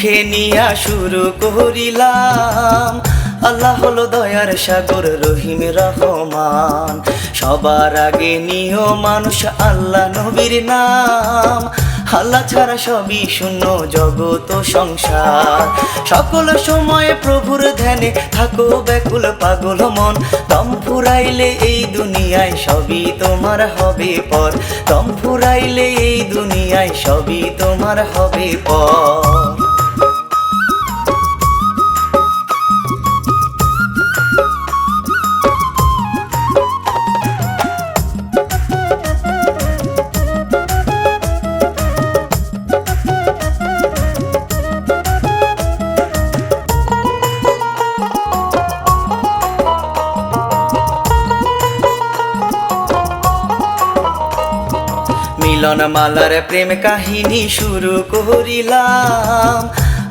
মুখে নিয়া শুরু করিলাম। আল্লাহ হলো দয়ার সাগর, রহিম রহমান। সবার আগে নিও মানুষ আল্লাহ নবীর নাম। আল্লাহ ছাড়া সবই শূন্য জগত সংসার। সকল সময় প্রভুর ধ্যানে থাকো ব্যাকুল পাগল মন। দম ফুরাইলে এই দুনিয়ায় সবই তোমার হবে পর দম ফুরাইলে এই দুনিয়ায় সবই তোমার হবে পর মিলন মালার প্রেম কাহিনী শুরু করিলাম,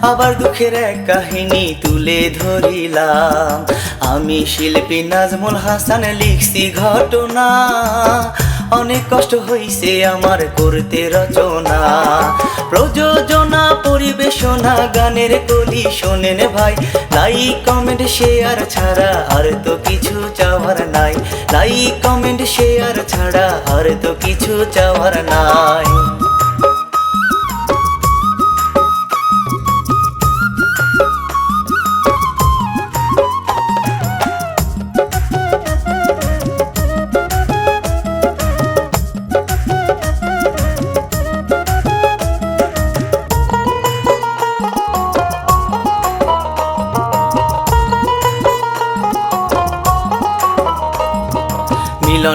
আবার দুঃখের এক কাহিনী তুলে ধরিলাম। আমি শিল্পী নাজমুল হাসান লিখছি ঘটনা অনেক কষ্ট হইছে আমার করতে রচনা। প্রযোজনা, পরিবেশনা, গানের কলি শোনেন ভাই। লাইক কমেন্ট শেয়ার ছাড়া আর তো কিছু চাওয়ার নাই। লাইক কমেন্ট শেয়ার ছাড়া আর তো কিছু চাওয়ার নাই।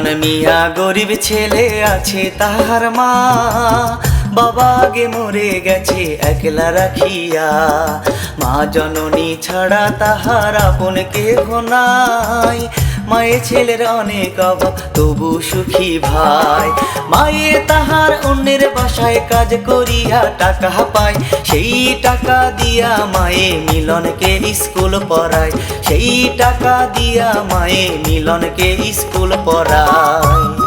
মিলন মিয়া গরিব ছেলে আছে তাহার মা। বাবা আগে মরে গেছে একলা রাখিয়া। মা জননী ছাড়া তাহার আপন কেহ নাই। মায়ে ছেলের অনেক অভাব, তবু সুখী ভাই। মায়ে তাহার অন্যের বাসায় কাজ করিয়া টাকা পায়, সেই টাকা দিয়া মায়ে মিলনকে স্কুল পড়ায়। সেই টাকা দিয়া মায়ে মিলনকে স্কুল পড়ায়।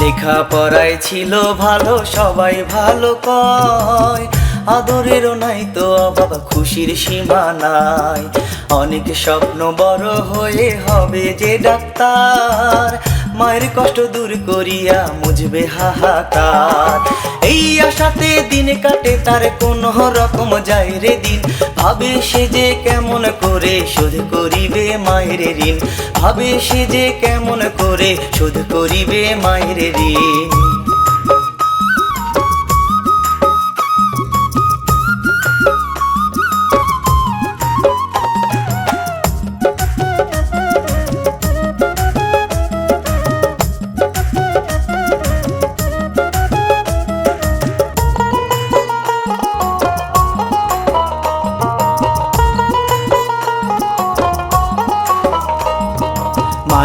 লেখা পড়ায় ছিল ভালো, সবাই ভালো কয়। আদরেরও নাই তো অভাব, খুশির সীমা নাই। অনেক স্বপ্ন বড় হয়ে হবে যে ডাক্তার। মায়ের কষ্ট দূর করিয়া মুজবে হাহাকার। এই আশাতে দিন কাটে তার কোন রকম যায় রে দিন। ভাবে সে যে কেমন করে শোধ করিবে মায়ের ঋণ। ভাবে সে যে কেমন করে শোধ করিবে মায়ের ঋণ।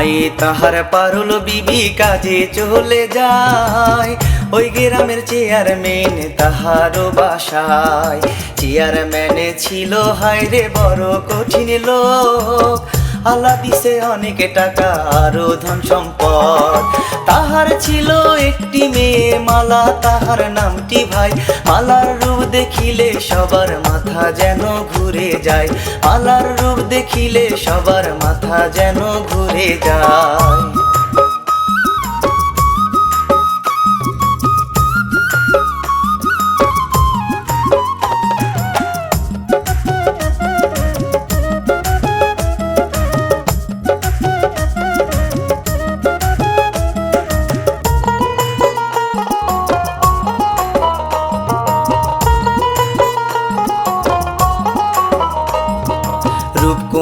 মায়ে তাহার পারুল বিবি কাজে চলে যায়। ওই গ্রামের চেয়ারম্যান তাহারও বাসায়। চেয়ারম্যানে ছিল হায় রে বড় কঠিন লোক। আল্লাহ দিছে অনেক টাকা, আরও ধন সম্পদ। তাহার ছিল একটি মেয়ে মালা, তাহার নামটি ভাই। মালার রূপ দেখিলে সবার মাথা যেন ঘুরে যায়। মালার রূপ দেখিলে সবার মাথা যেন ঘুরে যায়।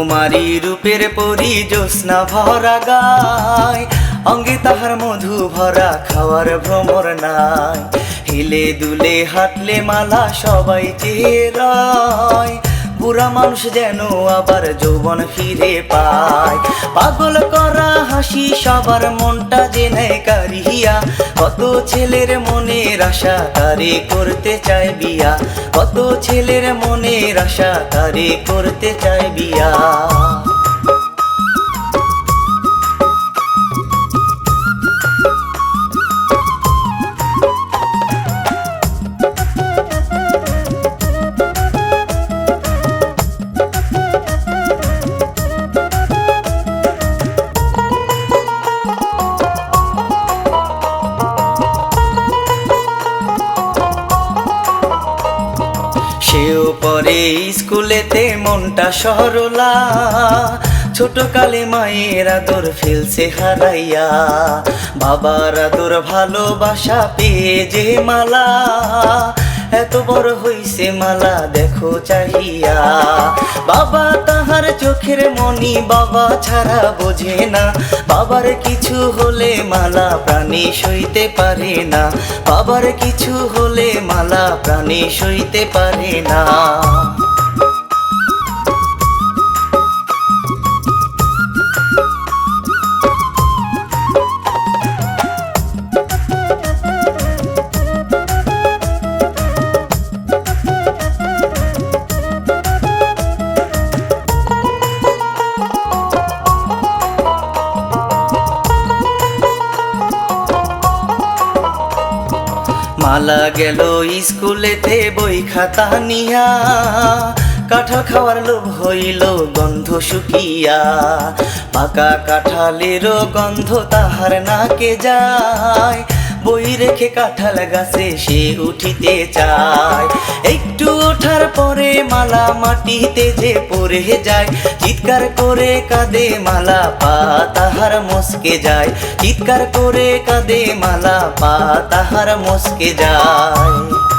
রূপকুমারী রূপের পরি জ্যোৎস্না ভরা গায়। অঙ্গে তাহার মধু ভরা খাওয়ার ভ্রমর নাই। হিলে দুলে হাঁটলে মালা সবাই চেয়ে রয় বুড়া মানুষ যেন আবার যৌবন ফিরে পায়। পাগল করা হাসি সবার মনটা জেনে কারিয়া। কত ছেলের মনে আশা তারে করতে চায় বিয়া। কত ছেলের মনে আশা তারে করতে চায় বিয়া। মনটা সরলা, ছোট কালে মায়ের আদর ফেলছে হারাইয়া বাবার আদর ভালোবাসা পেয়ে যে মালা, এত বড় হইছে মালা দেখো চাহিয়া। বাবা তাহার চোখের মনি বাবা ছাড়া বোঝে না। বাবার কিছু হলে মালা প্রাণী সইতে পারে না। বাবার কিছু হলে মালা প্রাণী সইতে পারে না। মালা গেল স্কুলেতে বই খাতা নিয়া। কাঁঠাল খাওয়ার লোভ হইল, গন্ধ শুকিয়া। পাকা কাঁঠালেরও গন্ধ তাহার নাকে যায়। বই রেখে কাঁঠাল গাছে সে উঠিতে চায়। একটু ওঠার পরে মালা মাটিতে যে পড়ে যায়। চিৎকার করে কাঁদে মালা পা, তাহার মস্কে যায়। চিৎকার করে কাঁদে মালা পা, তাহার মস্কে যায়।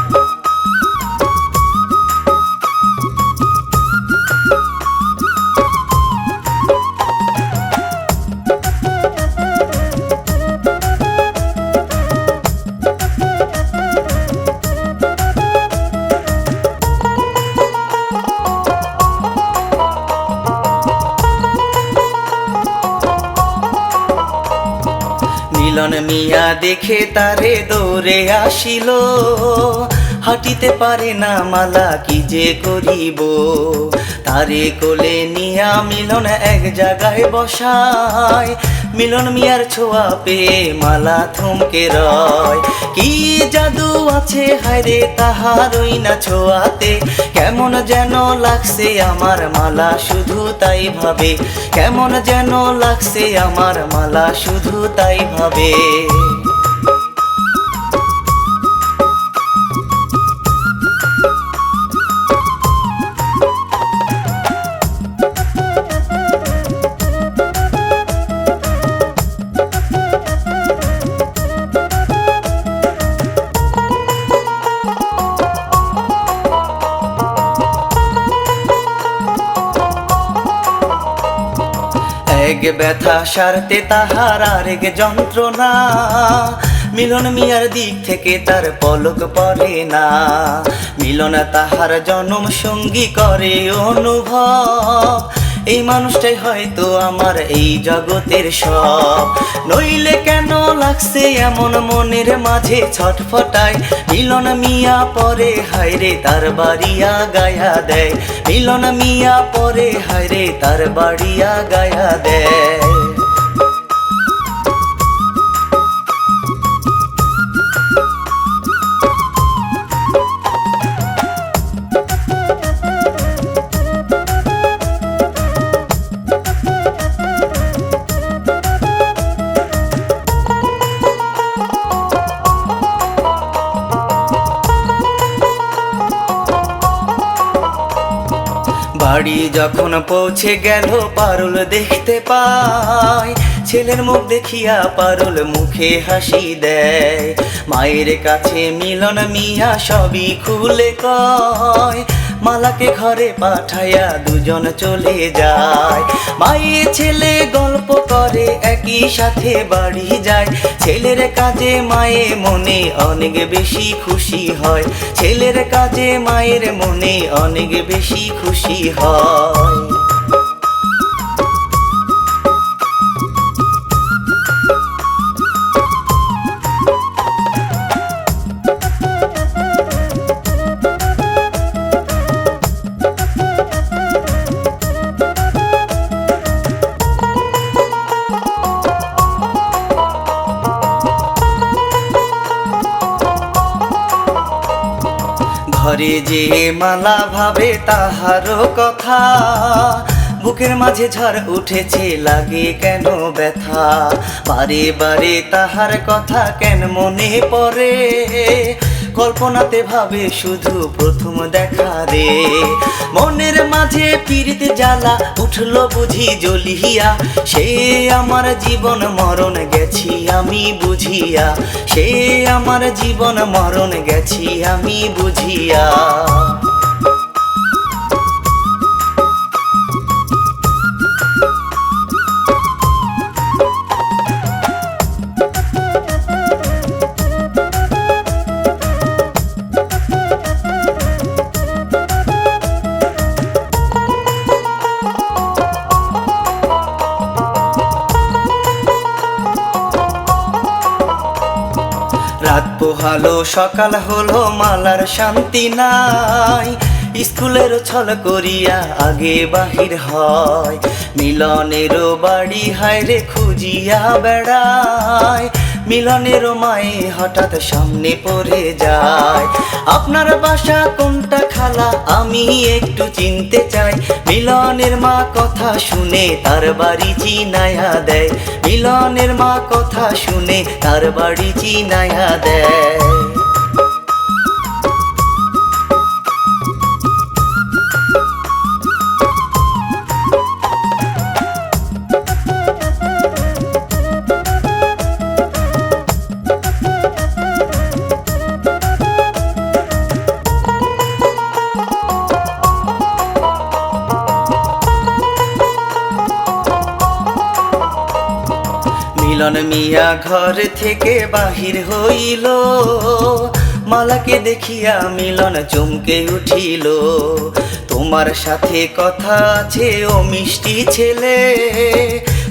দেখে তারে দৌড়ে আসিল। হাঁটিতে পারে না মালা, কি যে করিব? তারে কোলে নিয়া মিলন এক জায়গায় বসায়। মিলন মিয়ার ছোঁয়া পেয়ে মালা থমকে রয়। কি জাদু আছে হায়রে তাহারই না ছোঁয়াতে? কেমন যেন লাগছে আমার মালা, শুধু তাই ভাবে। কেমন যেন লাগছে আমার মালা, শুধু তাই ভাবে। এক ব্যথা, সারতে তাহার আরেক যন্ত্রণা। মিলন মিয়ার দিক থেকে তার পলক পড়ে না। মিলন তাহার জনম সঙ্গী করে অনুভব। এই মানুষটাই হয়তো আমার এই জগতের সব। নইলে কেন লাগছে এমন মনের মাঝে ছটফটায়? মিলন মিয়া পরে হায়রে তার বাড়িয়া গায়া দেয়। মিলন মিয়া পরে হায়রে তার বাড়িয়া গায়া দেয়। যখন পৌঁছে গেল, পারুল দেখতে পাই ছেলের মুখ দেখিয়া পারুল মুখে হাসি দেয়। মায়ের কাছে মিলন মিয়া সবই খুলে কয়। মালাকে ঘরে পাঠাইয়া দুজন চলে যায়। মায়ে ছেলে গল্প করে, একই সাথে বাড়ি যায়। ছেলের কাজে মায়ে মনে অনেক বেশি খুশি হয়। ছেলের কাজে মায়ের মনে অনেক বেশি খুশি হয়। ঘরে যে মালা ভাবে তাহার কথা, বুকের মাঝে ঝড় উঠেছে, লাগে কেন ব্যথা? বারে বারে তাহার কথা কেন মনে পড়ে? কল্পনাতে ভাবে শুধু প্রথম দেখা রে। মনের মাঝে পীড়িত জ্বালা উঠল বুঝি জ্বলিয়া সে আমার জীবন মরণ গেছি আমি বুঝিয়া। সে আমার জীবন মরণ গেছি আমি বুঝিয়া। রাত পোহালো, সকাল হলো, মালার শান্তি নাই। স্কুলের ছল করিয়া আগে বাহির হয়। মিলনেরও বাড়ি হায় রে খুঁজিয়া বেড়ায়। মিলনেরও মায়ে হঠাৎ সামনে পড়ে যায়। আপনার বাসা কোনটা খালা, আমি একটু চিনতে চাই। মিলনের মা কথা শুনে তার বাড়ি চিনায়া দেয়। মিলনের মা কথা শুনে তার বাড়ি চিনায়া দেয়। মিয়া ঘর থেকে বাহির হইল। মালাকে দেখিয়া মিলন চমকে উঠিল। তোমার সাথে কথা আছে ও মিষ্টি ছেলে।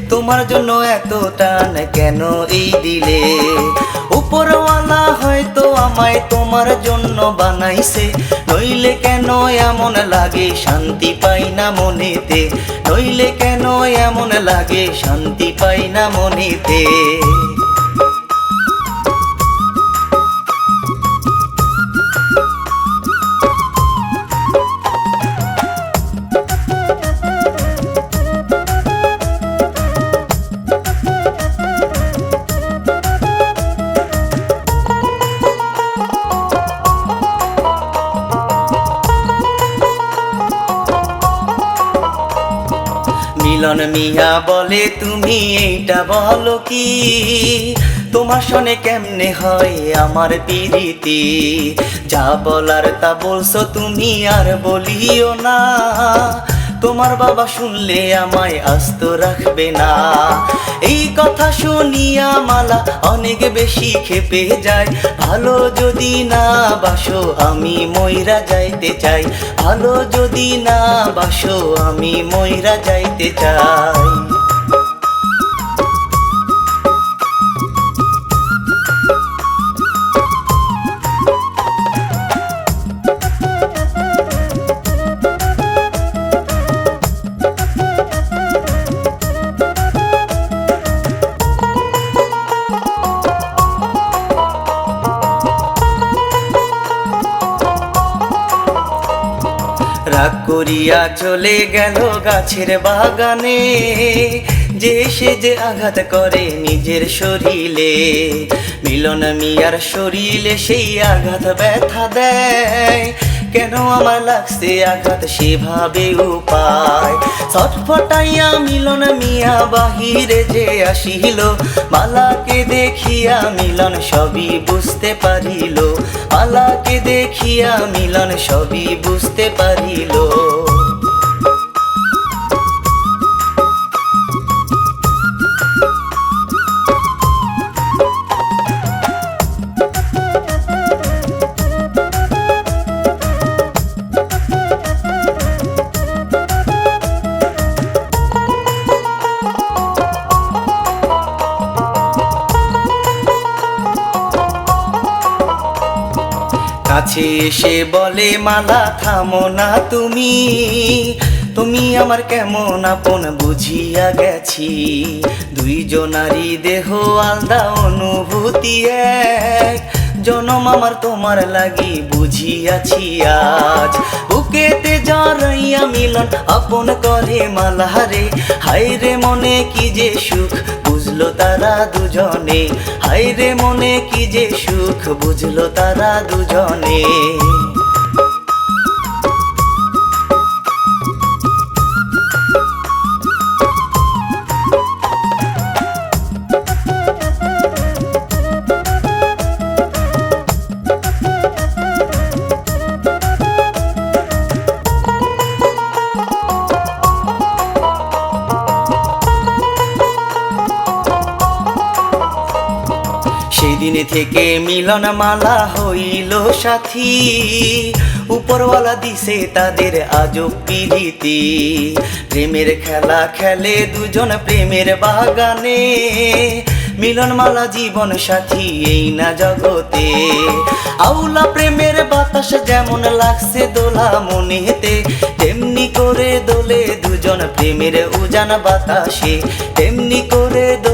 তোমার জন্য এত টান কেন এই দিলে? উপরওয়ালা হয়তো আমায় তোমার জন্য বানাইছে। নইলে কেন এমন লাগে, শান্তি পাই না মনেতে। নইলে কেন এমন লাগে, শান্তি পাই না মনেতে। মিয়া বলে, তুমি এইটা বলো কি? তোমার শোনে কেমনে হয় আমার পিরিতি? যা বলার তা বলছো তুমি আর বলিও না। তোমার বাবা শুনলে আমায় আস্ত রাখবে না। এই কথা শুনিয়া মালা অনেক বেশি খেপে যায়। ভালো যদি না বাসো, আমি ময়রা যাইতে চাই। ভালো যদি না বাসো, আমি ময়রা যাইতে চাই। রাগ করিয়া চলে গেল গাছের বাগানে। যে সে যে আঘাত করে নিজের শরীরে, মিলন মিয়ার শরীরে সেই আঘাত ব্যথা দেয়। কেন আমার লাগছে আঘাত সেভাবে উপায়? ছটফটাইয়া মিলন মিয়া বাহিরে যে আসিল, মালাকে দেখিয়া মিলন সবই বুঝতে পারিল। পালাকে দেখিয়া মিলন সবই বুঝতে পারিল। কাছে এসে বলে, মালা, থামো না তুমি। তুমি আমার কেমন আপন বুঝিয়া গেছি। দুইজনারই দেহ আলদা অনুভূতি এক। জনম আমার তোমার লাগি বুঝিয়াছি আজ। বুকেতে জড়াইয়া মিলন আপন করে মালারে হাইরে মনে কি যে সুখ বুঝলো তারা দুজনে। হাইরে মনে কি যে সুখ বুঝলো তারা দুজনে। সেদিন থেকে মিলন মালা হইল সাথী। উপরওয়ালা দিছে তাদের আজব পিড়িতি প্রেমের খেলা খেলে দুজন প্রেমের বাগানে। মিলন মালা জীবন সাথী এই না জগতে। আউলা প্রেমের বাতাস যেমন লাগছে দোলা মনেতে, তেমনি করে দোলে দুজন প্রেমের উজান বাতাসে, তেমনি করে দোলে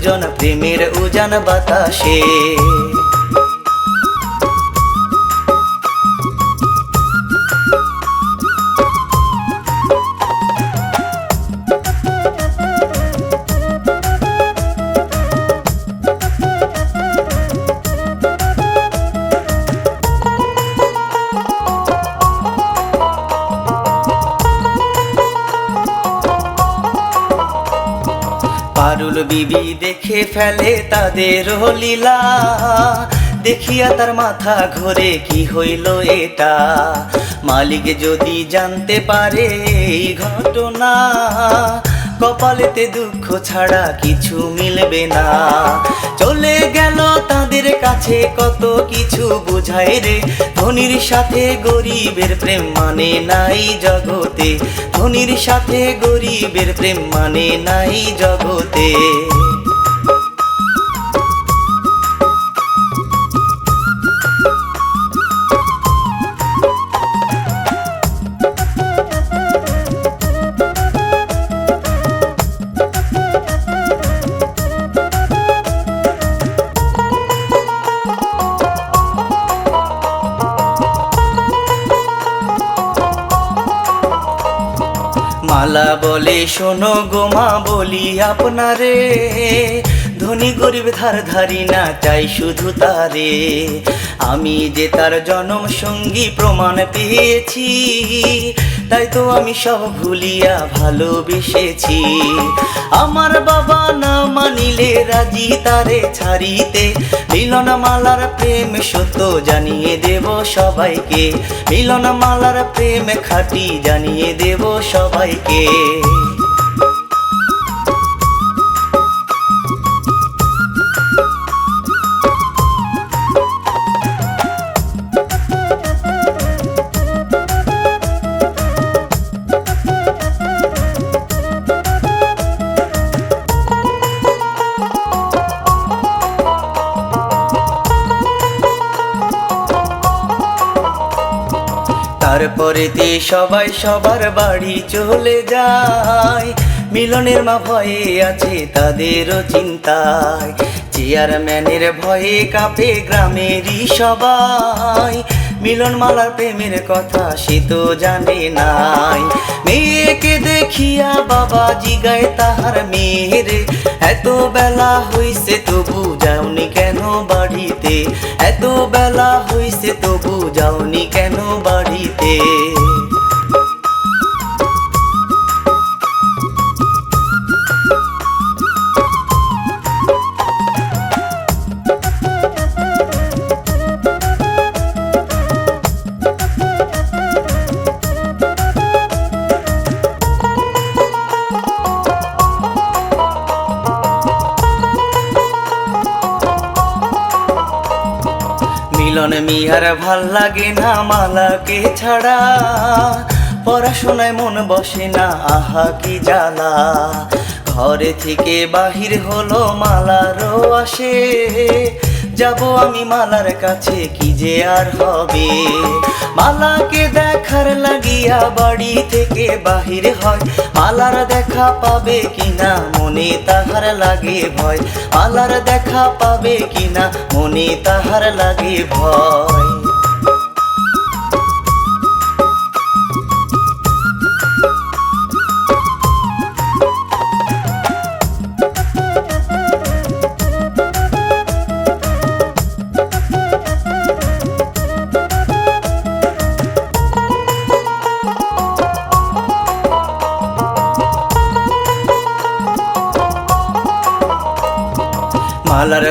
দুজন প্রেমের উজান বাতাসে। পারুল বিবি দেখে ফেলে তাদের লীলা। দেখিয়া তার মাথা ঘোরে, কি হইল এটা? মালিক যদি জানতে পারে এই ঘটনা, কপালেতে দুঃখ ছাড়া কিছু মিলবে না। চলে গেল তাদের কাছে কত কিছু বুঝায় রে। ধনির সাথে গরিবের প্রেম মানে নাই জগতে। ধনির সাথে গরিবের প্রেম মানে নাই জগতে। মালা বলে, শোনো গোমা বলি আপনারে। ধনী গরিব ধার ধারি না চাই শুধু তারে। আমি যে তার জনম সঙ্গী প্রমাণ পেয়েছি তাই তো আমি সব ভুলিয়া ভালোবেসেছি। আমার বাবা না মানিলে রাজি তারে ছাড়িতে। মিলন মালার প্রেম সত্য জানিয়ে দেব সবাইকে। মিলন মালার প্রেম খাটি জানিয়ে দেব সবাইকে। তারপরেতে সবাই সবার বাড়ি চলে যায়। মিলনের মা ভয়ে আছে তাদেরও চিন্তায়। চেয়ারম্যানের ভয়ে কাঁপে গ্রামেরই সবাই। মিলন মালার প্রেমের কথা সে তো জানে নাই। মেয়েকে দেখিয়া বাবা জিগায় তাহার মেয়েরে এত বেলা হইছে তবু যাওনি কেন বাড়িতে। এত বেলা হইছে তবু যাওনি কেন বাড়িতে? মিহার ভালো লাগে না মালাকে ছাড়া। পড়াশোনায় মন বসে না, আহা কি জ্বালা। ঘরে থেকে বাহির হলো মালারও আসে। যাব আমি মালার কাছে, কি যে আর হবে? মালাকে দেখার লাগিয়া বাড়ি থেকে বাহির হয়। মালার দেখা পাবে কিনা, মনে তাহার লাগে ভয়। মালার দেখা পাবে কিনা, মনে তাহার লাগে ভয়।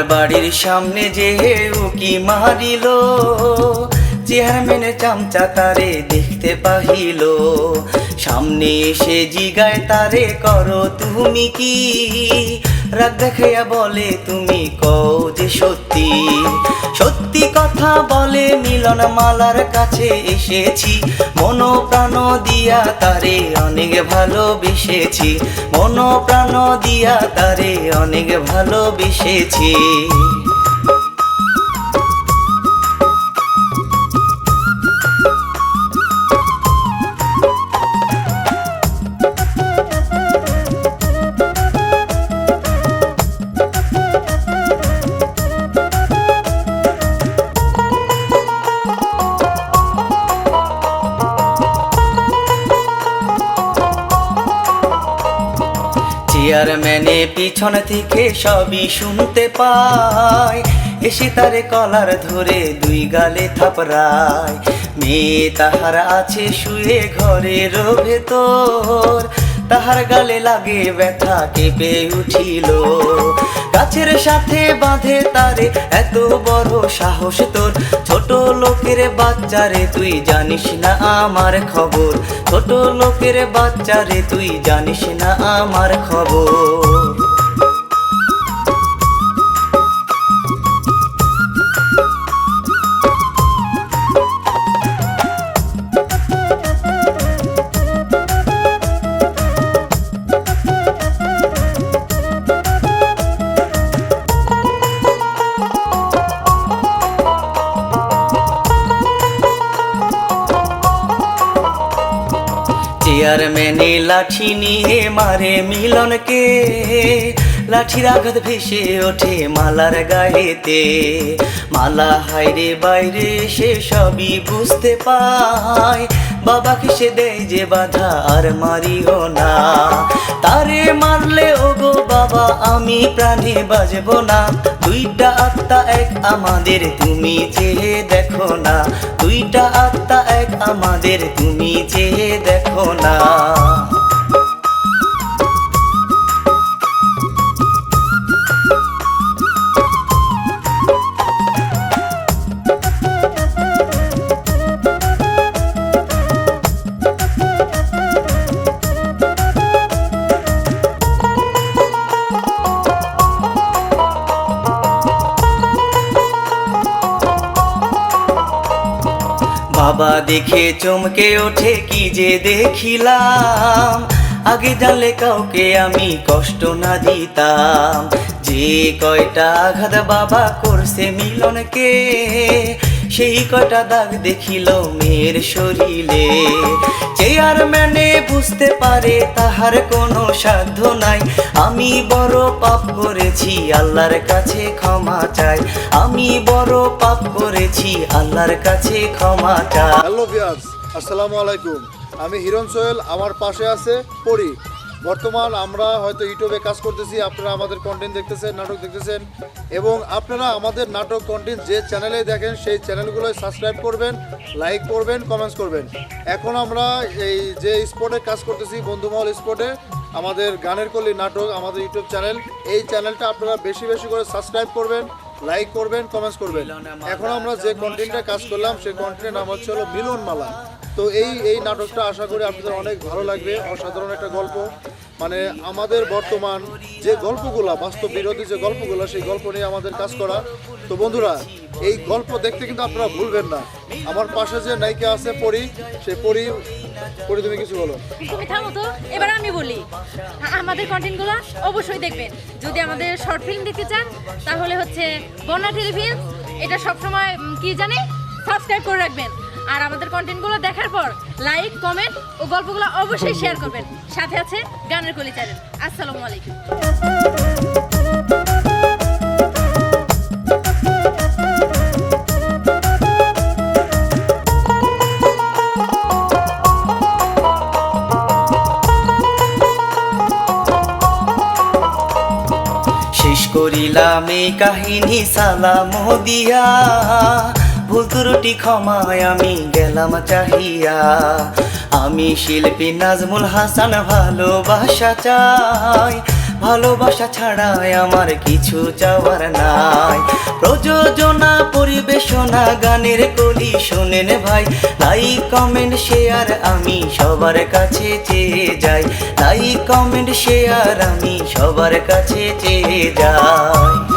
বাড়ির সামনে যে উকি মারিল মেনে চামচা তারে দেখতে পাহিল। সামনে এসে জিগায় তারে করো তুমি কি? রাগ দেখাইয়া বলে, তুমি কও যে সত্যি? সত্যি কথা বলে, মিলন মালার কাছে এসেছি। মন প্রাণ দিয়া তারে অনেক ভালোবেসেছি। মন প্রাণ দিয়া তারে অনেক ভালোবেসেছি। চেয়ারম্যানে পিছন থেকে সবই শুনতে পায়। এসে তারে কলার ধরে দুই গালে থাপড়ায়। মেয়ে তাহার আছে শুয়ে ঘরে ঘরের ভেতর তাহার গালে লাগে ব্যথা কেঁপে উঠিল। গাছের সাথে বাঁধে তারে এত বড় সাহস তোর। ছোট লোকের বাচ্চারে তুই জানিস না আমার খবর। ছোট লোকের বাচ্চারে তুই জানিস না আমার খবর। চেয়ারম্যানে লাঠি নিয়ে মারে মিলনকে। লাঠির আঘাত ভেসে ওঠে মালার গায়েতে। মালা হাইরে বাইরে সে সবই বুঝতে পায়। বাবাকে কিসে দেয় যে বাধা আর মারিও না। তারে মারলে ও গো বাবা, আমি প্রাণে বাজবো না। দুইটা আত্মা এক আমাদের, তুমি চেয়ে দেখো না। দুইটা আত্মা এক আমাদের, তুমি চেয়ে দেখো না। দেখে চমকে ওঠে কি যে দেখিলাম। আগে জানলে কাউকে আমি কষ্ট না দিতাম। যে কয়টা আঘাত বাবা করছে মিলনকে সেই কটা দাগ দেখিল মেয়ের শরীরে। চেয়ারম্যানে বুঝতে পারে তাহার কোনো সাধ্য নাই। আমি বড় পাপ করেছি, আল্লাহর কাছে ক্ষমা চাই। আমি বড় পাপ করেছি, আল্লাহর কাছে ক্ষমা চাই। হ্যালো ভিউয়ার্স, আসসালামু আলাইকুম। আমি হিরণ সোহেল, আমার পাশে আছে পরি। বর্তমান আমরা হয়তো ইউটিউবে কাজ করতেছি আপনারা আমাদের কন্টেন্ট দেখতেছেন নাটক দেখতেছেন এবং আপনারা আমাদের নাটক কন্টেন্ট যে চ্যানেলে দেখেন সেই চ্যানেলগুলোয় সাবস্ক্রাইব করবেন লাইক করবেন কমেন্টস করবেন। এখন আমরা এই যে স্পটে কাজ করতেছি বন্ধুমহল স্পটে আমাদের গানের কলি নাটক আমাদের ইউটিউব চ্যানেল এই চ্যানেলটা আপনারা বেশি বেশি করে সাবস্ক্রাইব করবেন লাইক করবেন কমেন্টস করবেন। এখন আমরা যে কন্টেন্টটা কাজ করলাম সেই কন্টেন্টের নাম হচ্ছে হলো মিলন মালা তো এই এই নাটকটা আশা করি আপনাদের অনেক ভালো লাগবে। অসাধারণ একটা গল্প। মানে আমাদের বর্তমান যে গল্পগুলা, বাস্তব বিরোধী যে গল্পগুলো, সেই গল্প নিয়ে আমাদের কাজ করা। তো বন্ধুরা, এই গল্প দেখতে কিন্তু আপনারা ভুলবেন না। আমার পাশে যে নায়িকা আছে পরি, সে পরি পরি তুমি কিছু বলো। এবার আমি বলি। আমাদের কন্টেন্টগুলো অবশ্যই দেখবেন। যদি আমাদের শর্ট ফিল্ম দেখতে চান, তাহলে হচ্ছে বন্যা টেলিফিল্ম এটা সবসময় কি জানে? সাবস্ক্রাইব করে রাখবেন। আর আমাদের কন্টেন্টগুলো দেখার পর লাইক কমেন্ট ও গল্পগুলো অবশ্যই শেয়ার করবেন। সাথে আছে গানের কলি চ্যানেল আসসালামু আলাইকুম। শেষ করিলাম এই কাহিনী সালাম দিয়া। ভুল ত্রুটি ক্ষমায় আমি গেলাম চাহিয়া। আমি শিল্পী নাজমুল হাসান, ভালোবাসা চাই। ভালোবাসা ছাড়াই আমার কিছু চাওয়ার নাই। প্রযোজনা, পরিবেশনা, গানের কলি শোনেন ভাই। লাইক কমেন্ট শেয়ার আমি সবার কাছে চেয়ে যাই। লাইক কমেন্ট শেয়ার আমি সবার কাছে চেয়ে যাই।